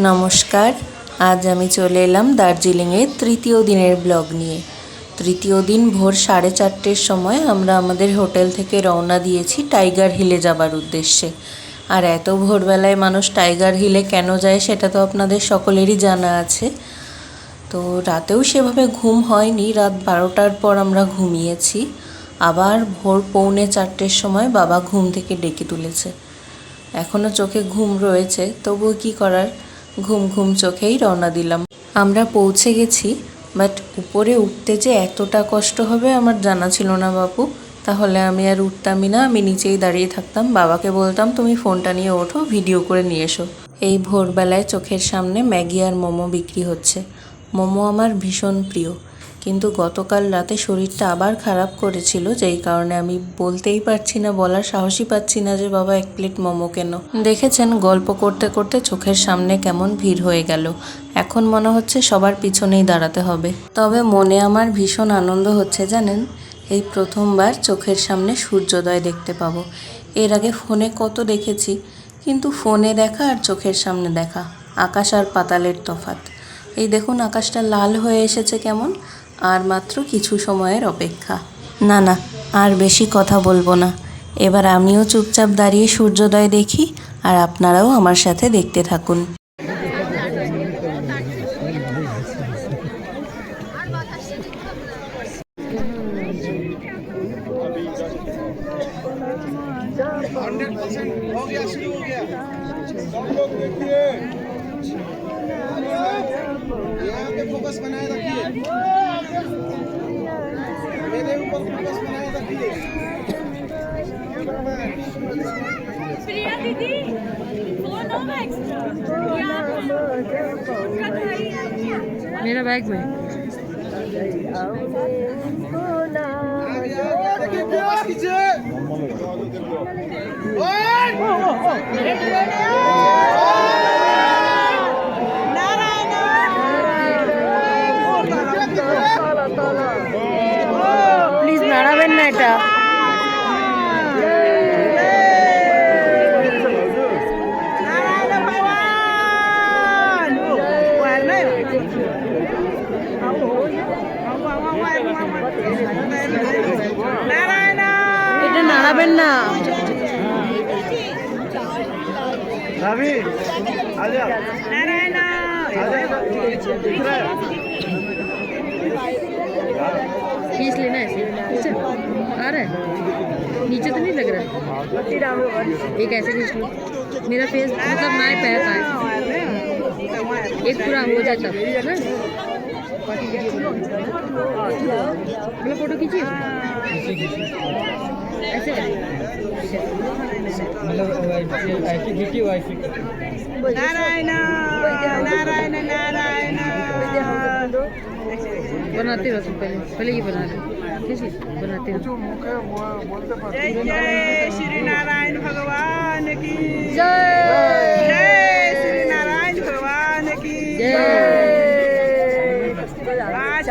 নমস্কার, আজ আমি চলে এলাম দার্জিলিংয়ের তৃতীয় দিনের ব্লগ নিয়ে। তৃতীয় দিন ভোর সাড়ে চারটের সময় আমরা আমাদের হোটেল থেকে রওনা দিয়েছি টাইগার হিলে যাবার উদ্দেশ্যে। আর এত ভোরবেলায় মানুষ টাইগার হিলে কেন যায় সেটা তো আপনাদের সকলেরই জানা আছে। তো রাতেও সেভাবে ঘুম হয়নি, রাত বারোটার পর আমরা ঘুমিয়েছি। আবার ভোর পৌনে চারটের সময় বাবা ঘুম থেকে ডেকে তুলেছে। এখনও চোখে ঘুম রয়েছে, তবুও কি করার? ঘুম ঘুম চোখেই রওনা দিলাম। আমরা পৌঁছে গেছি, বাট উপরে উঠতে যে এতটা কষ্ট হবে আমার জানা ছিল না বাপু। তাহলে আমি আর উঠতামই না, আমি নিচেই দাঁড়িয়ে থাকতাম। বাবাকে বলতাম, তুমি ফোনটা নিয়ে ওঠো, ভিডিও করে নিয়ে এসো। এই ভোরবেলায় চোখের সামনে ম্যাগি আর মোমো বিক্রি হচ্ছে। মোমো আমার ভীষণ প্রিয়। কিন্তু গতকাল রাতে শরীরটা আবার খারাপ করেছিল, যেই কারণে আমি বলতেই পারছি না, বলার সাহসই পাচ্ছি না যে বাবা এক প্লেট মোমো কেন। দেখেছেন গল্প করতে করতে চোখের সামনে কেমন ভিড় হয়ে গেল। এখন মনে হচ্ছে সবার পিছনেই দাঁড়াতে হবে। তবে মনে আমার ভীষণ আনন্দ হচ্ছে, জানেন? এই প্রথমবার চোখের সামনে সূর্যোদয় দেখতে পাবো। এর আগে ফোনে কত দেখেছি, কিন্তু ফোনে দেখা আর চোখের সামনে দেখা। আকাশ আর পাতালের তফাত এই দেখুন, আকাশটা লাল হয়ে এসেছে কেমন? আর মাত্র কিছু সময়ের অপেক্ষা। না না, আর বেশি কথা বলব না। এবার আমিও চুপচাপ দাঁড়িয়ে সূর্যোদয় দেখি আর আপনারাও আমার সাথে দেখতে থাকুন। प्रिया दीदी फोन होगा एक्स्ट्रा मेरा बैग में आगे आगे देखिए फोकस कीजिए এটা নাড়াবেন না रवि आजा खींच लेना ऐसे नीचे आ रहा है नीचे तो नहीं लग रहा है एक ऐसे खींच लो मेरा फेस मतलब ना पैर पाए एक पूरा हो जाता है ना मतलब फ़ोटो नारायण नारायण बनाते रहो तुम पहले पहले ये बना लो ठीक है बनाते रहो जय श्री नारायण भगवान की जय जय श्री नारायण भगवान की जय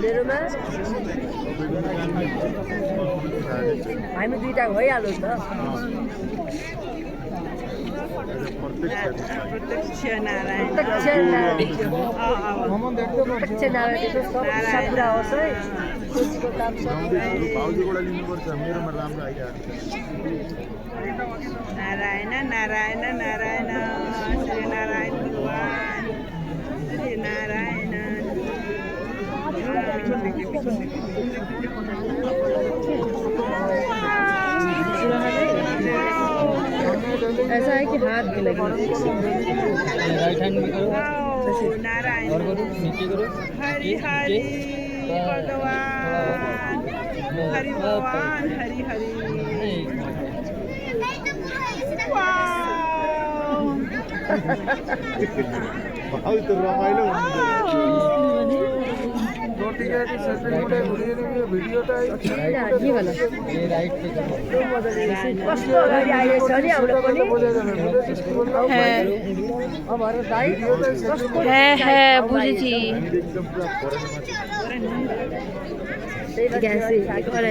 मेरोमा हामी दुइटा भइहाल्यो त। नारायण नारायण नारायण नारायण नारायण। ऐसा है कि हाथ भी लगे राइट हैंड में करो आओ, नारायण और करो नीचे करो हरि हरि भगवान हरि भगवान हरि हरि वाह भाउ त रमाइलो ঠিক আছে সেটাই ঘুরিয়ে নিবি ভিডিওটাই হ্যাঁ। হ্যাঁ বুঝেছি। গেছে একবার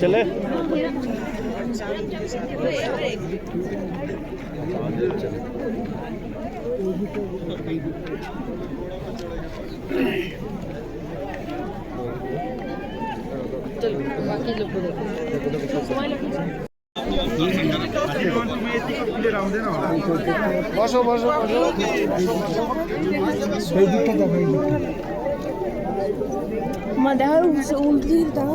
चले। বসো বসো বসো সেই দিকটা দেখো মা দেখা উল্টো দিকে দেখা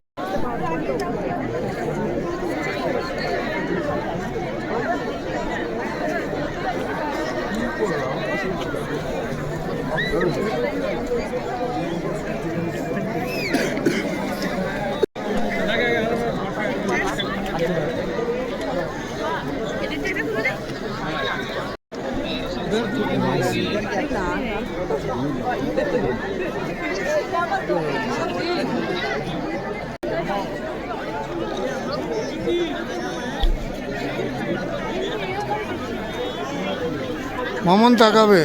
মামন তাকাবে।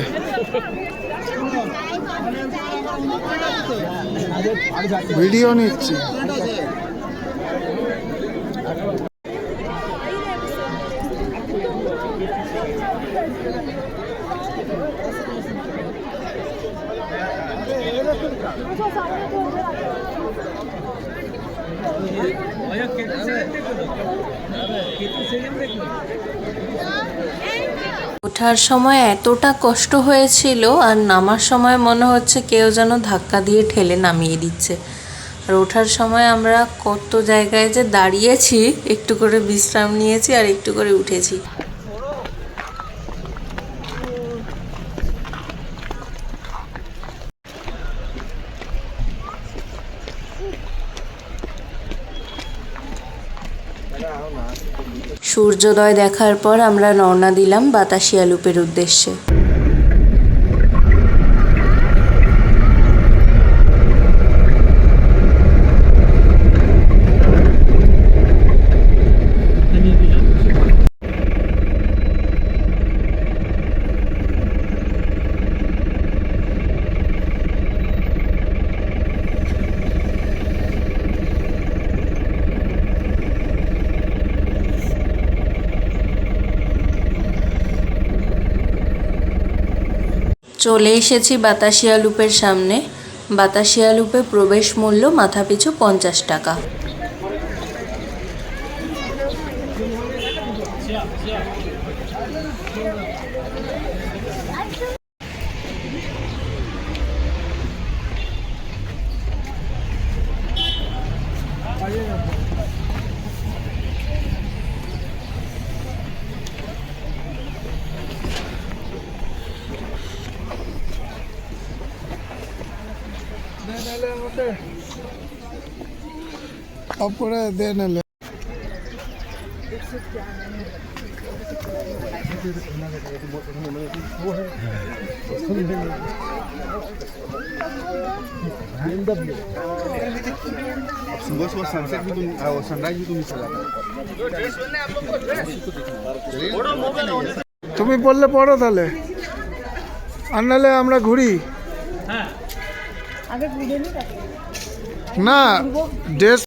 ভিডিও নিচ্ছি। ওঠার সময় এতটা কষ্ট হয়েছিল আর নামার সময় মনে হচ্ছে কেউ যেন ধাক্কা দিয়ে ঠেলে নামিয়ে দিচ্ছে। আর ওঠার সময় আমরা কত জায়গায় যে দাঁড়িয়েছি, একটু করে বিশ্রাম নিয়েছি আর একটু করে উঠেছি। সূর্যোদয় দেখার পর আমরা রওনা দিলাম বাতাসিয়া লুপের উদ্দেশ্যে। চলে এসেছি বাতাসিয়া লুপের সামনে। বাতাসিয়া লুপে প্রবেশ মূল্য মাথাপিছু পঞ্চাশ টাকা। তারপরে দে নালে सुबह सुबह सनसेट भी तुम और सनराइज भी तुम मिस हो जाता है তুমি পড়লে পড়ো তাহলে আর নাহলে আমরা ঘুরি আগে ঘুরে নি না ড্রেস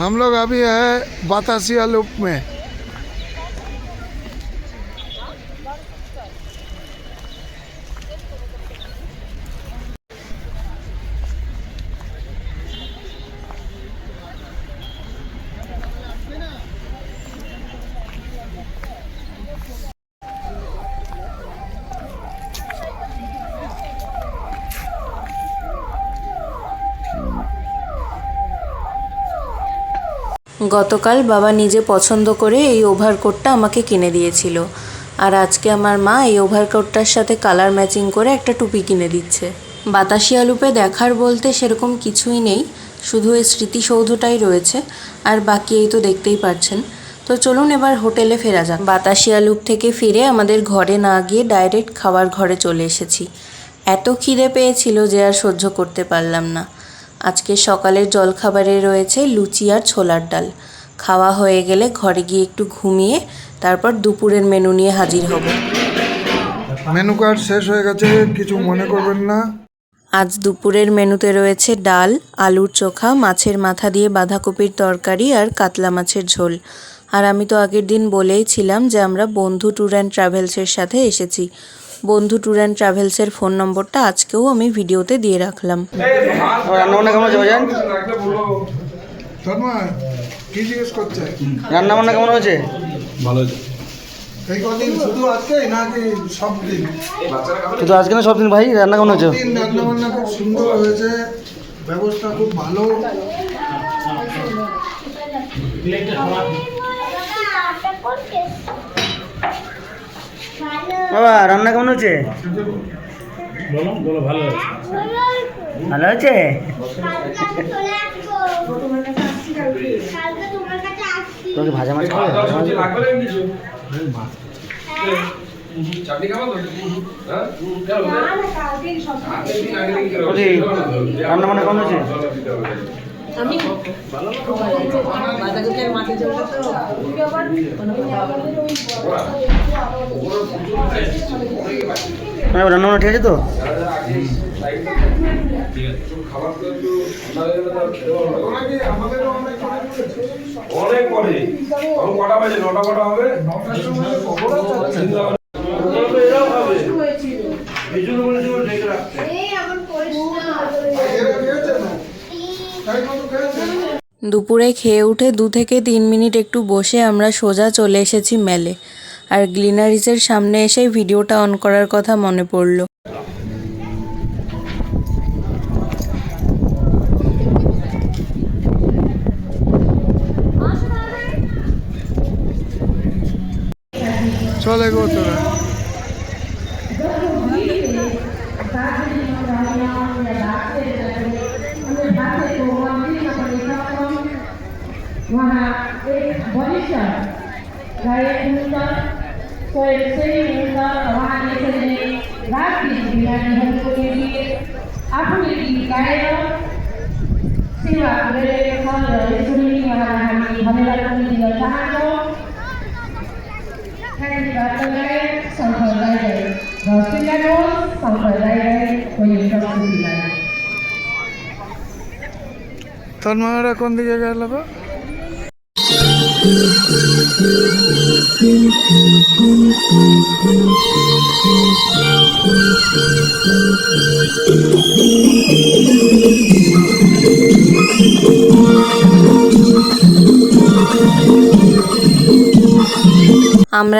हम लोग अभी है बतासिया लूप में। গতকাল বাবা নিজে পছন্দ করে এই ওভারকোটটা আমাকে কিনে দিয়েছিল। আর আজকে আমার মা এই ওভারকোটটার সাথে কালার ম্যাচিং করে একটা টুপি কিনে দিচ্ছে। বাতাসিয়া লুপে দেখার বলতে সেরকম কিছুই নেই, শুধু এই স্মৃতিসৌধটাই রয়েছে, আর বাকি এই তো দেখতেই পাচ্ছেন। তো চলুন এবার হোটেলে ফেরা যাক। বাতাসিয়া লুপ থেকে ফিরে আমাদের ঘরে না গিয়ে ডাইরেক্ট খাবার ঘরে চলে এসেছি। এত খিদে পেয়েছিল যে আর সহ্য করতে পারলাম না। আজকে সকালের জলখাবারে রয়েছে লুচি আর ছোলার ডাল। খাওয়া হয়ে গেলে ঘরে গিয়ে একটু ঘুমিয়ে তারপর দুপুরের মেনু নিয়ে হাজির হব। মেনু কার্ড শেষ হয়ে গেছে কিছু মনে করবেন না? আজ দুপুরের মেনুতে রয়েছে ডাল আলুর চোখা মাছের মাথা দিয়ে বাঁধাকপির তরকারি আর কাতলা মাছের ঝোল। আর আমি তো আগের দিন বলেই ছিলাম যে আমরা বন্ধু ট্যুর অ্যান্ড ট্রাভেলসের সাথে এসেছি। বন্ধু ট্যুর অ্যান্ড ট্রাভেলসের ফোন নম্বরটা আজকেও আমি ভিডিওতে দিয়ে রাখলাম। কেমন কেমন হয়েছে? আজকে না সব দিন ভাই রান্না কেমন হয়েছে ব্যবস্থা খুব ভালো। বাবা রান্না কেমন হয়েছে। ভালো হয়েছে? তোকে ভাজা মাছ খাবে ভাজা মাছ? হ্যাঁ, রান্না বান্না ঠিক আছে তো? অনেক পরে। কটা বাজে? নটা কটা হবে এরাও হবে এই জন্য বলেছি ওরা ডেকে রাখতে এরা খেয়েছে না তাই কত খেয়েছে দুপুরে খেয়ে উঠে দু থেকে তিন মিনিট একটু বসে আমরা সোজা চলে এসেছি মেলে। আর গ্লিনারিজের সামনে এসেই ভিডিওটা অন করার কথা মনে পড়ল। આપણી કાયમ સેવા કરે સુની મહારાણી હવેલાની લતાનો થેન્ક બાતગાય સંપ્રદાય રસિકાનો સંપ્રદાય કોઈ સંસ્કૃતિ તન્મારા કોણ দিকে গেল গো আমরা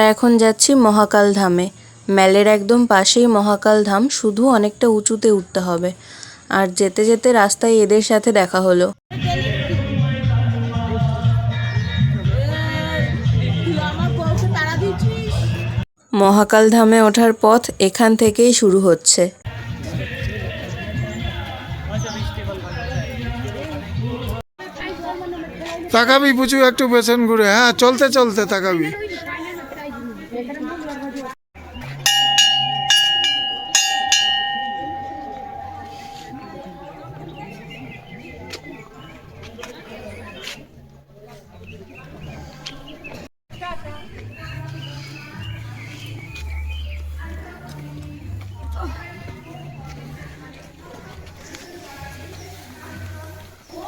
এখন যাচ্ছি মহাকাল ধামে। মেলের একদম পাশেই মহাকাল ধাম, শুধু অনেকটা উঁচুতে উঠতে হবে। আর যেতে যেতে রাস্তায় এদের সাথে দেখা হলো। মহাকাল ধামে ওঠার পথ এখান থেকেই শুরু হচ্ছে। তাকাবি, পুচু, একটু পেছন ঘুরে। হ্যাঁ চলতে চলতে তাকাবি।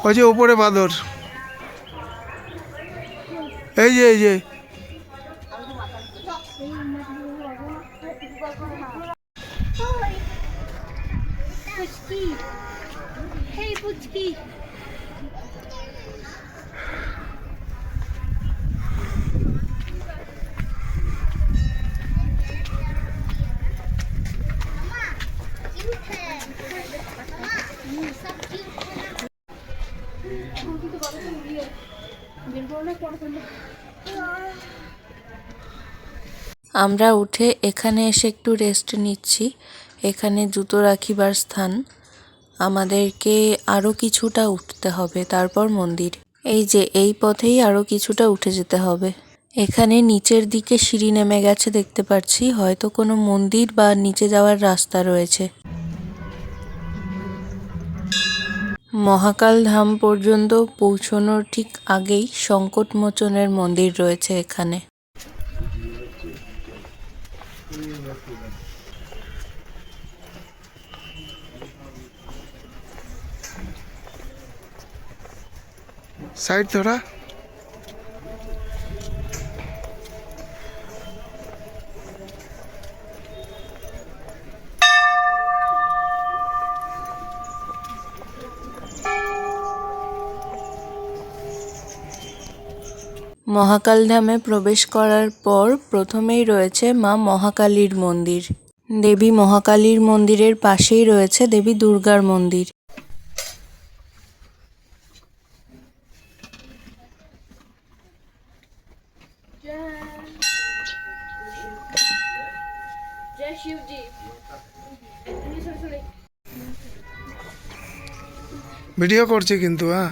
ওই যে উপরে বাঁদর। এই যে এই যে। আমরা উঠে এখানে এসে একটু রেস্ট নিচ্ছি। এখানে জুতো রাখিবার স্থান। আমাদেরকে আরও কিছুটা উঠতে হবে, তারপর মন্দির। এই যে, এই পথেই আরও কিছুটা উঠে যেতে হবে। এখানে নিচের দিকে সিঁড়ি নেমে গেছে দেখতে পাচ্ছি। হয়তো কোনো মন্দির বা নিচে যাওয়ার রাস্তা রয়েছে। মহাকাল ধাম পর্যন্ত পৌঁছানোর ঠিক আগেই সংকটমোচনের মন্দির রয়েছে এখানে। সাইড ধরা। মহাকাল ধামে প্রবেশ করার পর প্রথমেই রয়েছে মা মহাকালীর মন্দির। দেবী মহাকালীর মন্দিরের পাশেই রয়েছে দেবী দুর্গার মন্দির। ভিডিও করছি কিন্তু হ্যাঁ।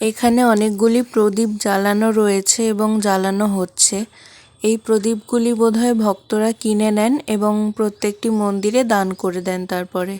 এখানে অনেকগুলি প্রদীপ জ্বালানো রয়েছে এবং জ্বালানো হচ্ছে। এই প্রদীপগুলি বোধহয় ভক্তরা কিনে নেন এবং প্রত্যেকটি মন্দিরে দান করে দেন তারপরে।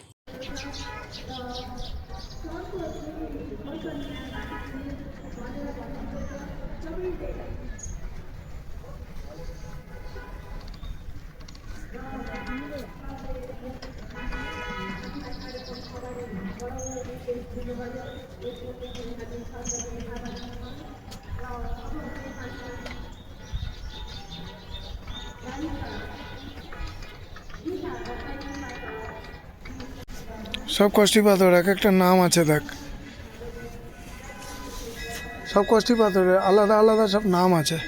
সব কষ্টি পাথর এক একটা নাম আছে, দেখ। সব কষ্টি পাথরের আলাদা আলাদা সব নাম আছে।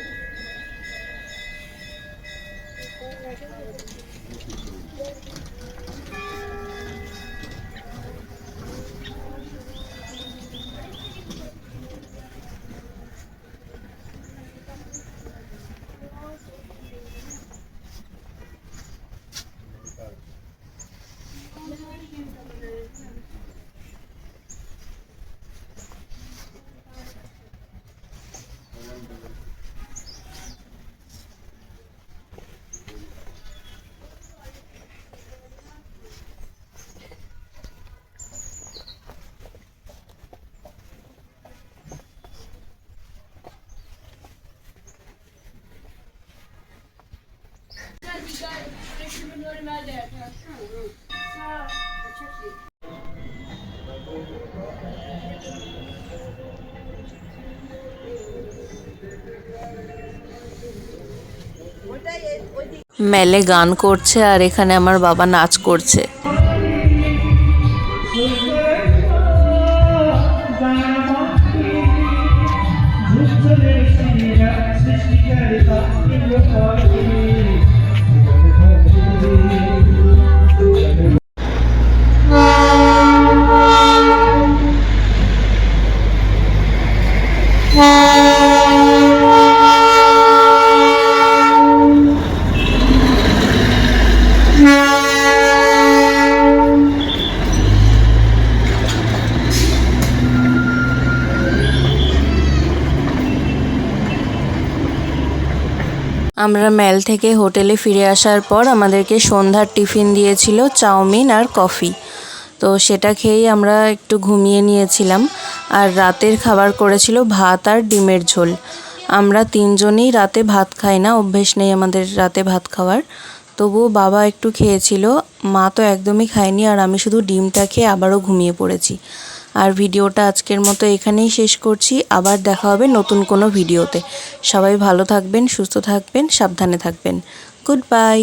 মেলে গান করছে আর এখানে আমার বাবা নাচ করছে। আমরা ম্যাল থেকে হোটেলে ফিরে আসার পর আমাদেরকে সন্ধ্যার টিফিন দিয়েছিল চাউমিন আর কফি। তো সেটা খেয়েই আমরা একটু ঘুমিয়ে নিয়েছিলাম আর রাতের খাবার করেছিল ভাত আর ডিমের ঝোল। আমরা তিনজনই রাতে ভাত খাই না, অভ্যেস নেই আমাদের রাতে ভাত খাওয়ার। তবুও বাবা একটু খেয়েছিল, মা তো একদমই খায়নি আর আমি শুধু ডিমটা খেয়ে আবারও ঘুমিয়ে পড়েছি। আর ভিডিওটা আজকের মতো এখানেই শেষ করছি। আবার দেখা হবে নতুন কোনো ভিডিওতে। সবাই ভালো থাকবেন, সুস্থ থাকবেন, সাবধানে থাকবেন। Good bye